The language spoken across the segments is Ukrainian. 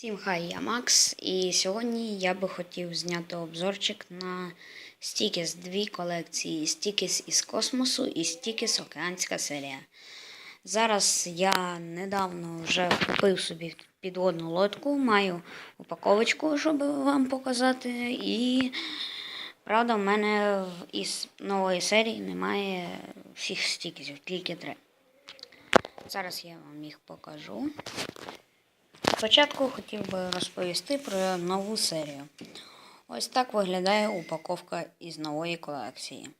Всім хай, я Макс, і сьогодні я би хотів зняти обзорчик на Стікіс дві колекції Стікіс із космосу і Стікіс Океанська серія. Зараз я недавно вже купив собі підводну лодку, маю упаковочку, щоб вам показати. І правда, в мене із нової серії немає всіх стікісів, тільки три. Зараз я вам їх покажу. Спочатку хотів би розповісти про нову серію. Ось так виглядає упаковка із нової колекції.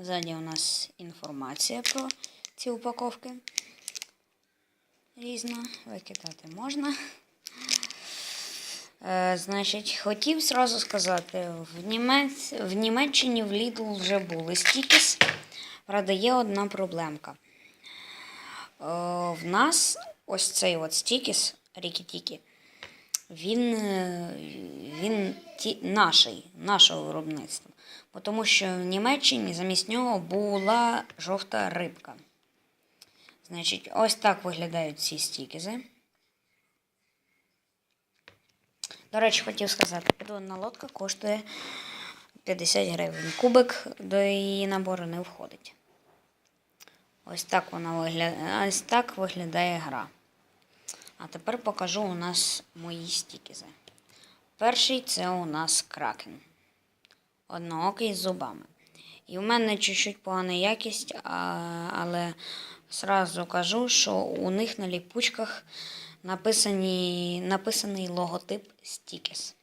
Ззаді у нас інформація про ці упаковки. Різна, викидати можна. Е, значить, хотів зразу сказати, в, Німець... в Німеччині в Lidl вже були стікіс. Правда, є одна проблемка. Е, в нас ось цей от стікіс Рікі-Тікі, він, е, він ті, наший, нашого виробництва. Тому що в Німеччині замість нього була жовта рибка. Значить, ось так виглядають ці стікізи. До речі, хотів сказати, підводна лодка коштує 50 гривень. Кубик до її набору не входить. Ось так вона виглядає. Ось так виглядає гра. А тепер покажу у нас мої стікізи. Перший це у нас кракен. Одноокий з зубами. І в мене чуть-чуть погана якість, але зразу кажу, що у них на ліпучках написані, написаний логотип Стікіс.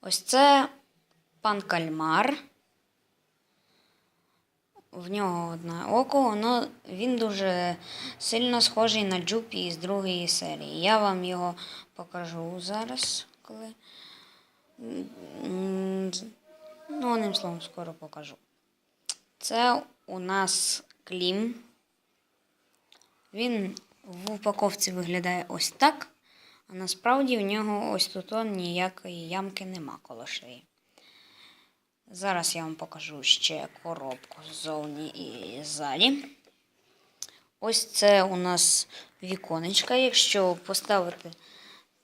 Ось це пан Кальмар. В нього одне око, воно, він дуже сильно схожий на Джупі із другої серії. Я вам його покажу зараз, коли. Ну, одним словом, скоро покажу. Це у нас клім. Він в упаковці виглядає ось так, а насправді в нього ось тут ніякої ямки нема коло шиї. Зараз я вам покажу ще коробку ззовні і ззаді. Ось це у нас віконечка. Якщо поставити,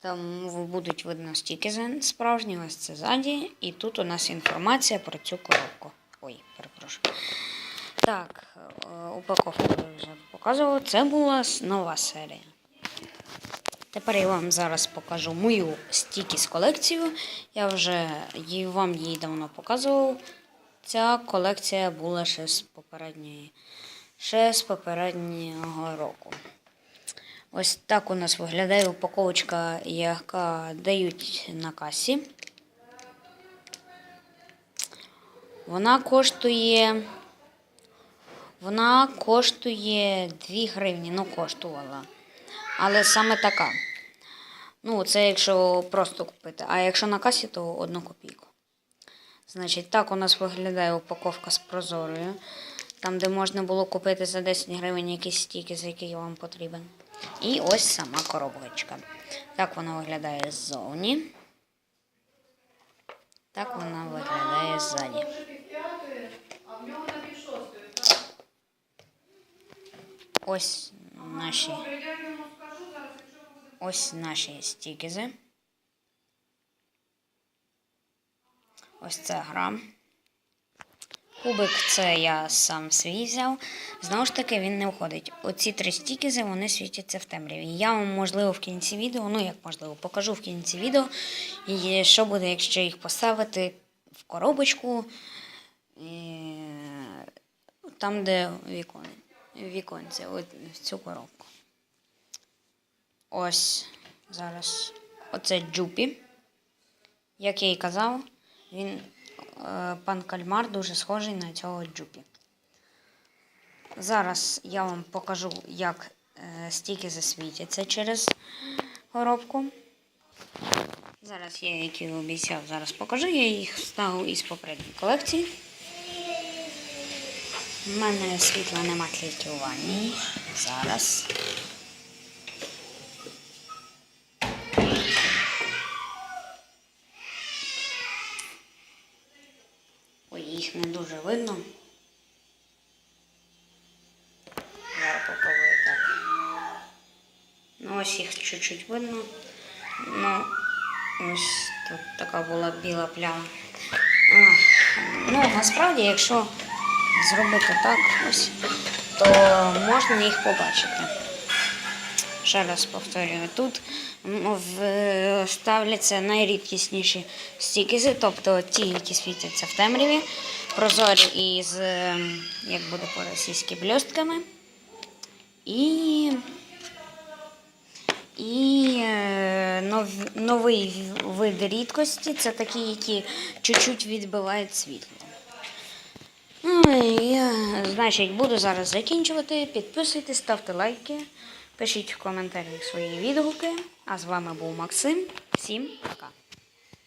там будуть видно стікізи справжні, ось це ззаді. І тут у нас інформація про цю коробку. Ой, перепрошую. Так, е, упаковку я вже показував. Це була нова серія. Тепер я вам зараз покажу мою стікіс колекцію. Я вже вам її давно показував. Ця колекція була ще з попередньої, ще з попереднього року. Ось так у нас виглядає упаковочка, яка дають на касі. Вона коштує. Вона коштує 2 гривні, ну коштувала. Але саме така. Ну, це якщо просто купити. А якщо на касі, то одну копійку. Значить, так у нас виглядає упаковка з прозорою. Там, де можна було купити за 10 гривень якісь стіки, з який вам потрібен. І ось сама коробочка. Так вона виглядає ззовні. Так вона виглядає ззаді. Ось наші. Ось наші стікізи. Ось це гра. Кубик це я сам свій взяв. Знову ж таки, він не входить. Оці три стікізи вони світяться в темряві. Я вам, можливо, в кінці відео, ну як можливо, покажу в кінці відео, і що буде, якщо їх поставити в коробочку, і... там, де вікон, віконце, в цю коробку. Ось зараз. Оце Джупі. Як я і казав, він, е, пан Кальмар дуже схожий на цього Джупі. Зараз я вам покажу, як е, стіки засвітяться через коробку. Зараз я, як і обіцяв, зараз покажу. Я їх вставив із попередньої колекції. У мене світла нема тільки. Зараз. Ой, їх не дуже видно. Зараз попробую так. ось їх чуть-чуть видно. Ну, ось тут така була біла пляма. Ну, насправді, якщо зробити так ось, то можна їх побачити. Ще раз повторюю, тут ставляться найрідкісніші стікізи, тобто ті, які світяться в темряві, прозорі із, ем, як буде по-російськи, бльостками. І, і е, нов, новий вид рідкості це такі, які чуть-чуть відбивають світло. Ну, і значить, буду зараз закінчувати. Підписуйтесь, ставте лайки, пишіть в коментарях свої відгуки. А з вами був Максим. Всім пока.